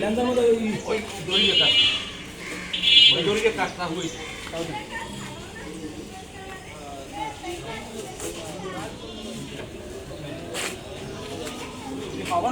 লেন্দার মধ্যে ওই দড়িয়ে কাজ। ওই দড়িয়ে না? ওই